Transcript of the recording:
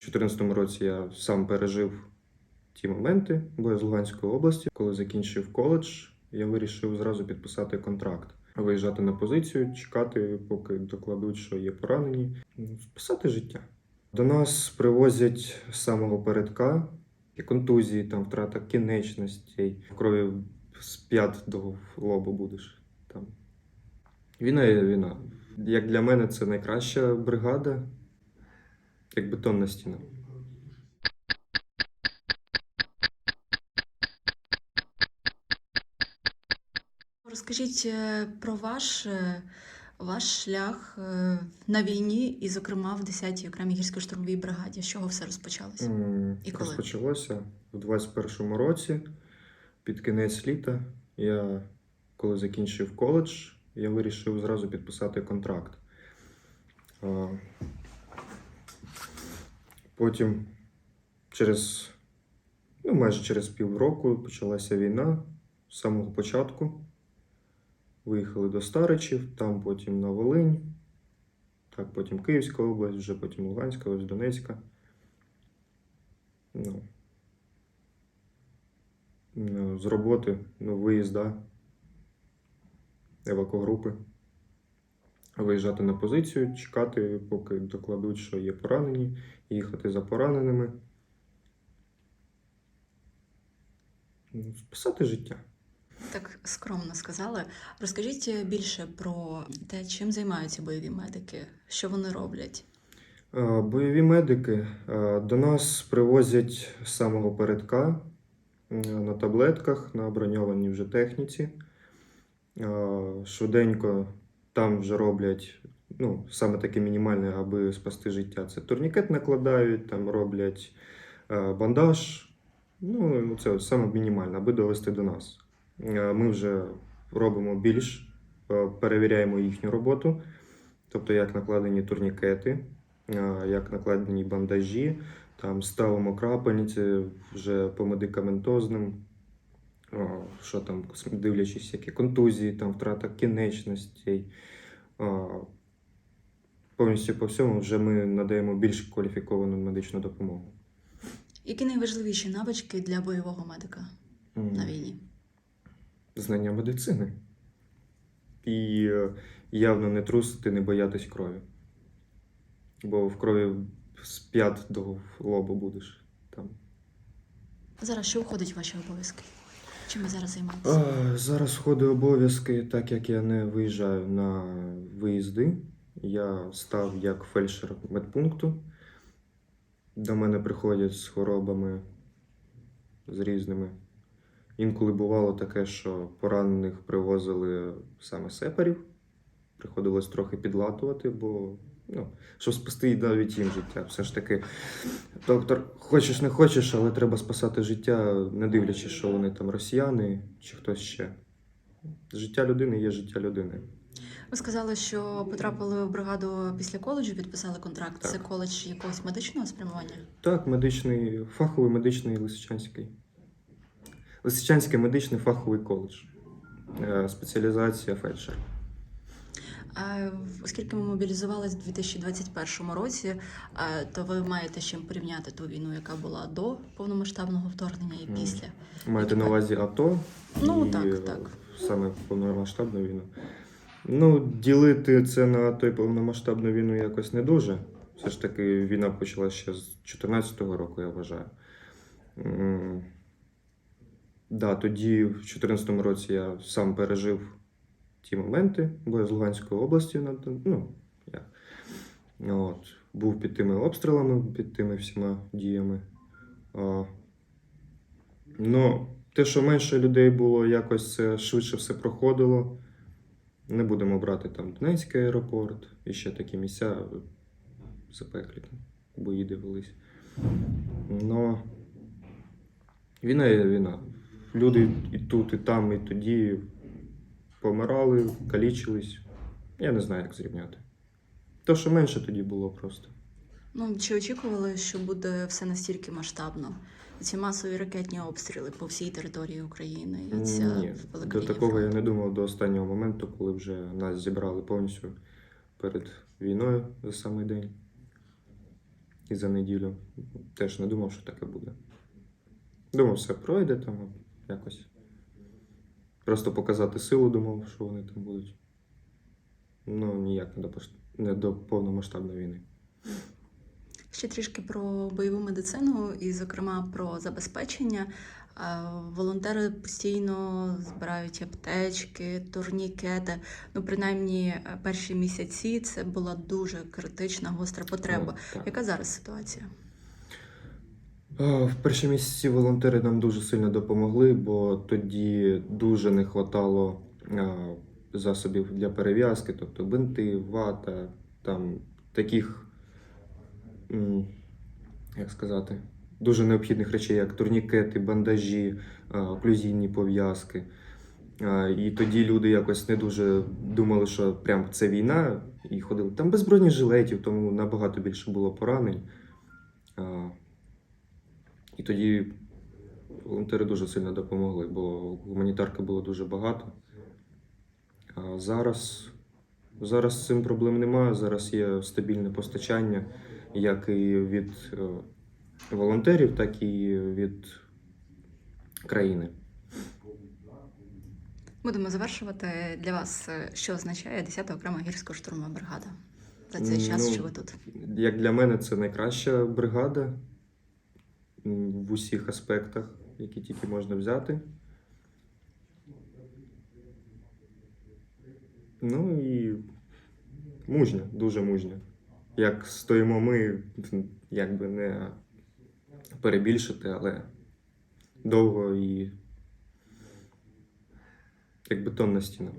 2014 році я сам пережив ті моменти, бо я з Луганської області. Коли закінчив коледж, я вирішив зразу підписати контракт, виїжджати на позицію, чекати, поки докладуть, що є поранені, спасати життя. До нас привозять з самого передка і контузії, там втрата кінечностей, в крові з п'ят до лобу будеш. Там. Війна є війна. Як для мене, це найкраща бригада, як бетонна стіна. Розкажіть е, про ваш, е, ваш шлях е, на війні, і, зокрема, в 10-й окремій гірсько-штурмовій бригаді. З чого все розпочалося? М, І коли? Розпочалося в 21-му році, під кінець літа. Я, коли закінчив коледж, я вирішив зразу підписати контракт. Потім, через, ну, майже через півроку почалася війна з самого початку. Виїхали до Старичів, там потім на Волинь, так, потім Київська область, вже потім Луганська, ось Донецька. Ну, з роботи, ну, виїзда, евакогрупи. Виїжджати на позицію, чекати, поки докладуть, що є поранені, їхати за пораненими. Ну, Спасати життя. Так скромно сказали. Розкажіть більше про те, чим займаються бойові медики, що вони роблять. Е, Бойові медики е, до нас привозять з самого передка на таблетках, на броньованій вже техніці. Е, Швиденько там вже роблять ну, саме таке мінімальне, аби спасти життя. Це турнікет накладають, там роблять е, бандаж. Ну, це саме мінімальне, аби довести до нас. Е, Ми вже робимо більш, е, перевіряємо їхню роботу, тобто як накладені турнікети, як накладені бандажі, там ставимо крапельниці вже по медикаментозним, що там, дивлячись, які контузії, там втрата кінечностей. Повністю по всьому вже ми надаємо більш кваліфіковану медичну допомогу. Які найважливіші навички для бойового медика М. на війні? Знання медицини. І е, явно не трусити, не боятись крові. Бо в крові з п'ят до лобу будеш там. Зараз що входить в ваші обов'язки? Чим ви зараз займаєтеся? Зараз входить обов'язки, так як я не виїжджаю на виїзди. Я став як фельдшер медпункту. До мене приходять з хворобами з різними. Інколи бувало таке, що поранених привозили саме сепарів. Приходилось трохи підлатувати, бо ну, щоб спасти навіть їм життя. Все ж таки, доктор, хочеш не хочеш, але треба спасати життя, не дивлячись, що вони там росіяни чи хтось ще. Життя людини є життя людини. Ви сказали, що потрапили в бригаду після коледжу, підписали контракт. Так. Це коледж якогось медичного спрямування? Так, медичний, фаховий медичний Лисичанський. Лисичанський медичний фаховий коледж. Е, Спеціалізація фельдшер. Оскільки ми мобілізувалися в 2021 році, то ви маєте з чим порівняти ту війну, яка була до повномасштабного вторгнення і після. Маєте на увазі АТО Ну, і так, е, так. саме повномасштабну війну. Ну, ділити це на той повномасштабну війну якось не дуже. Все ж таки, війна почалася ще з 2014 року, я вважаю. Да, тоді, в 2014 році, я сам пережив ті моменти, бо я з Луганської області, ну, я, от, був під тими обстрілами, під тими всіма діями. А, Ну, те, що менше людей було, якось це швидше все проходило. Не будемо брати там Донецький аеропорт і ще такі місця запеклі там, бої дивились. Но війна є війна. Люди і тут, і там, і тоді помирали, калічились. Я не знаю, як зрівняти. То, що менше тоді було просто. Ну чи очікували, що буде все настільки масштабно? Ці масові ракетні обстріли по всій території України і ця Ні, до такого я не думав до останнього моменту, коли вже нас зібрали повністю перед війною за самий день. і за неділю. Теж не думав, що таке буде. Думав, все пройде там якось. Просто показати силу думав, що вони там будуть. Ну, ніяк не до, не до повномасштабної війни. Ще трішки про бойову медицину і, зокрема, про забезпечення. Волонтери постійно збирають аптечки, турнікети. Ну, принаймні, е, перші місяці це була дуже критична, гостра потреба. Так. Яка зараз ситуація? А, В перші місяці волонтери нам дуже сильно допомогли, бо тоді дуже не вистачало засобів для перев'язки, тобто бинти, вата, там таких, як сказати, дуже необхідних речей, як турнікети, бандажі, оклюзійні пов'язки. І тоді люди якось не дуже думали, що прям це війна, і ходили там без бронежилетів, тому набагато більше було поранень. І тоді волонтери дуже сильно допомогли, бо гуманітарки було дуже багато. А зараз, зараз з цим проблем немає. Зараз є стабільне постачання як і від е, волонтерів, так і від країни. Будемо завершувати для вас, е, що означає 10-та окрема гірсько-штурмова бригада за цей час, Ну, що ви тут. Як для мене, це найкраща бригада в усіх аспектах, які тільки можна взяти. Ну і мужня, дуже мужня. Як стоїмо ми, як би не перебільшити, але довго і як бетонна стіна.